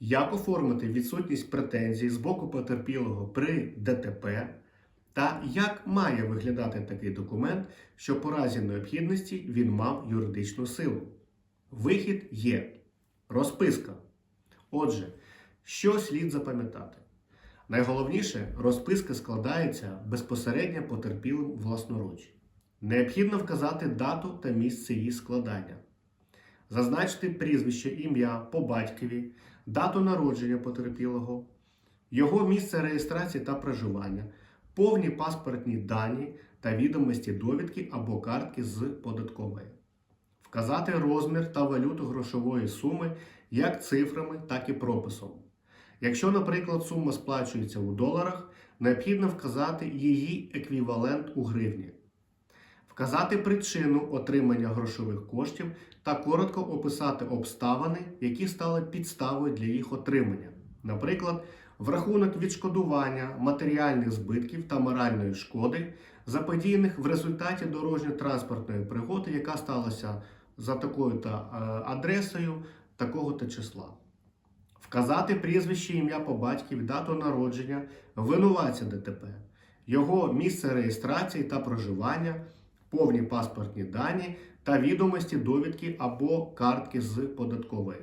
Як оформити відсутність претензій з боку потерпілого при ДТП та як має виглядати такий документ, що по разі необхідності він мав юридичну силу? Вихід є розписка. Отже, що слід запам'ятати? Найголовніше, розписка складається безпосередньо потерпілим власноруч. Необхідно вказати дату та місце її складання, зазначити прізвище, ім'я по батькові, дату народження потерпілого, його місце реєстрації та проживання, повні паспортні дані та відомості довідки або картки з податкової, вказати розмір та валюту грошової суми як цифрами, так і прописом. Якщо, наприклад, сума сплачується у доларах, необхідно вказати її еквівалент у гривні, вказати причину отримання грошових коштів та коротко описати обставини, які стали підставою для їх отримання, наприклад, в рахунок відшкодування матеріальних збитків та моральної шкоди, заподіяних в результаті дорожньо-транспортної пригоди, яка сталася за такою-то е, адресою такого-то числа. Вказати прізвище, ім'я по батьківі, дату народження, винуватця ДТП, його місце реєстрації та проживання, повні паспортні дані та відомості довідки або картки з податкової.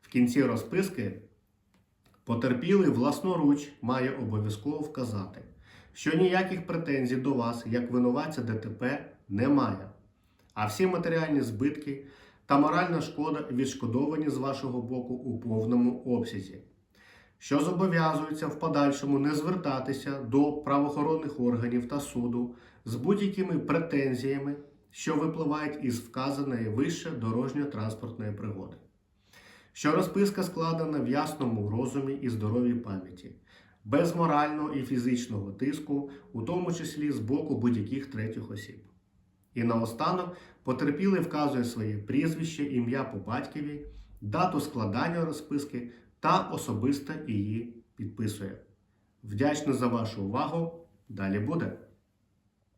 В кінці розписки потерпілий власноруч має обов'язково вказати, що ніяких претензій до вас, як винуватця ДТП, немає, а всі матеріальні збитки та моральна шкода відшкодовані з вашого боку у повному обсязі, що зобов'язується в подальшому не звертатися до правоохоронних органів та суду з будь-якими претензіями, що випливають із вказаної вище дорожньо-транспортної пригоди. Що розписка складена в ясному розумі і здоровій пам'яті, без морального і фізичного тиску, у тому числі з боку будь-яких третіх осіб. І наостанок потерпілий вказує своє прізвище, ім'я по батькові, дату складання розписки та особисто її підписує. Вдячна за вашу увагу. Далі буде.